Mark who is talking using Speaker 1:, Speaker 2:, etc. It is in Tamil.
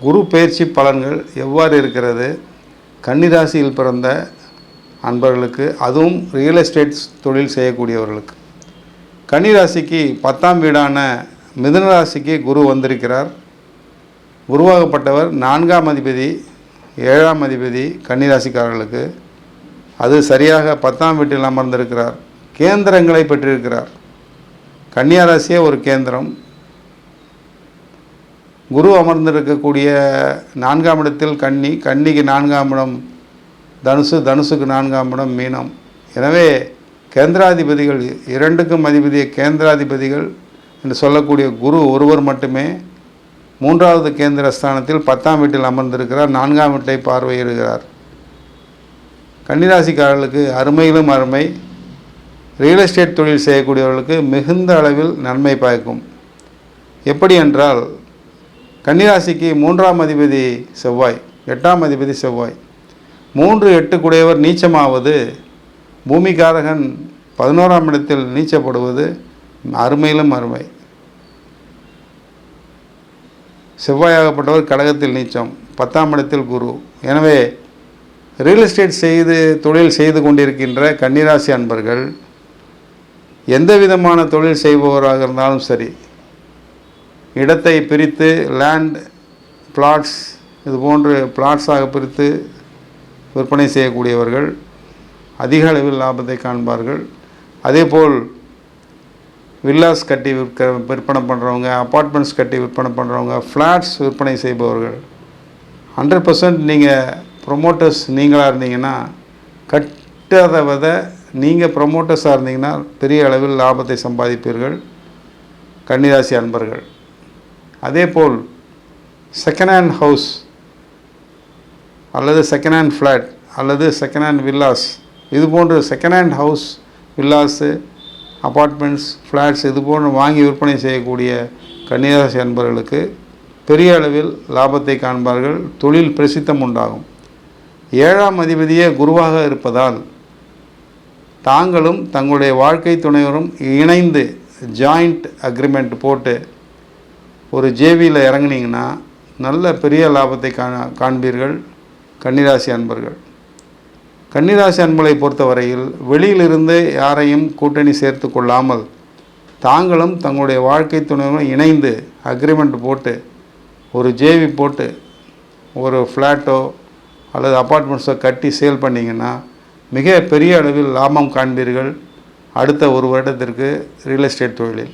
Speaker 1: குரு பயிற்சி பலன்கள் எவ்வாறு இருக்கிறது? கன்னிராசியில் பிறந்த அன்பர்களுக்கு அதுவும் ரியல் எஸ்டேட் தொழில் செய்யக்கூடியவர்களுக்கு. கன்னிராசிக்கு பத்தாம் வீடான மிதுனராசிக்கு குரு வந்திருக்கிறார். குருவாகப்பட்டவர் நான்காம் அதிபதி ஏழாம் அதிபதி கன்னிராசிக்காரர்களுக்கு. அது சரியாக பத்தாம் வீட்டில் அமர்ந்திருக்கிறார். கேந்திரங்களை பெற்றிருக்கிறார். கன்னியாராசியே ஒரு கேந்திரம். குரு அமர்ந்திருக்கக்கூடிய நான்காம் இடத்தில் கன்னி கன்னிக்கு நான்காம் இடம் தனுசு தனுசுக்கு நான்காம் இடம் மீனம். எனவே கேந்திராதிபதிகள் இரண்டுக்கும் அதிபதிய கேந்திராதிபதிகள் என்று சொல்லக்கூடிய குரு ஒருவர் மட்டுமே மூன்றாவது கேந்திர ஸ்தானத்தில் பத்தாம் வீட்டில் அமர்ந்திருக்கிறார் நான்காம் வீட்டை பார்வையிடுகிறார். கன்னிராசிக்காரர்களுக்கு அருமையிலும் அருமை. ரியல் எஸ்டேட் தொழில் செய்யக்கூடியவர்களுக்கு மிகுந்த அளவில் நன்மை பயக்கும். எப்படி என்றால் கன்னிராசிக்கு மூன்றாம் அதிபதி செவ்வாய் எட்டாம் அதிபதி செவ்வாய். மூன்று எட்டுக்குடையவர் நீச்சமாவது பூமிகாரகன் பதினோராம் இடத்தில் நீச்சப்படுவது அருமையிலும் அருமை. செவ்வாயாகப்பட்டவர் கடகத்தில் நீச்சம் பத்தாம் இடத்தில் குரு. எனவே ரியல் எஸ்டேட் செய்து தொழில் செய்து கொண்டிருக்கின்ற கன்னிராசி அன்பர்கள் எந்த விதமான தொழில் செய்பவராக இருந்தாலும் சரி இடத்தை பிரித்து லேண்ட் பிளாட்ஸ் இது போன்று பிளாட்ஸாக பிரித்து விற்பனை செய்யக்கூடியவர்கள் அதிக அளவில் லாபத்தை காண்பார்கள். அதேபோல் வில்லாஸ் கட்டி விற்க விற்பனை பண்ணுறவங்க அப்பார்ட்மெண்ட்ஸ் கட்டி விற்பனை பண்ணுறவங்க ஃப்ளாட்ஸ் விற்பனை செய்பவர்கள். ஹண்ட்ரட் பர்சன்ட் நீங்கள் ப்ரொமோட்டர்ஸ் நீங்களாக இருந்தீங்கன்னா கட்டாத விதை நீங்கள் ப்ரொமோட்டர்ஸாக இருந்தீங்கன்னா பெரிய அளவில் லாபத்தை சம்பாதிப்பீர்கள். கன்னிராசி அன்பர்கள். அதேபோல் செகண்ட் ஹேண்ட் ஹவுஸ் அல்லது செகண்ட் ஹேண்ட் ஃப்ளாட் அல்லது செகண்ட் ஹேண்ட் வில்லாஸ் இது போன்ற second hand house villas apartments flats இது போன்று வாங்கி விற்பனை செய்யக்கூடிய கன்னிராசி அன்பர்களுக்கு பெரிய அளவில் லாபத்தை காண்பார்கள் தொழில் பிரசித்தம் உண்டாகும். ஏழாம் அதிபதியே குருவாக இருப்பதால் தாங்களும் தங்களுடைய வாழ்க்கை துணைவரும் இணைந்து ஜாயிண்ட் அக்ரிமெண்ட் போட்டு ஒரு ஜேவியில் இறங்குனீங்கன்னா நல்ல பெரிய லாபத்தை கா காண்பீர்கள் கன்னிராசி அன்பர்கள். கன்னிராசி அன்பளை பொறுத்தவரையில் வெளியிலிருந்து யாரையும் கூட்டணி சேர்த்து கொள்ளாமல் தாங்களும் தங்களுடைய வாழ்க்கை துணையுடன் இணைந்து அக்ரிமெண்ட் போட்டு ஒரு ஜேவி போட்டு ஒரு ஃப்ளாட்டோ அல்லது அப்பார்ட்மெண்ட்ஸோ கட்டி சேல் பண்ணிங்கன்னா மிக பெரிய அளவில் லாபம் காண்பீர்கள். அடுத்த ஒரு வருடத்திற்கு ரியல் எஸ்டேட் தொழிலில்.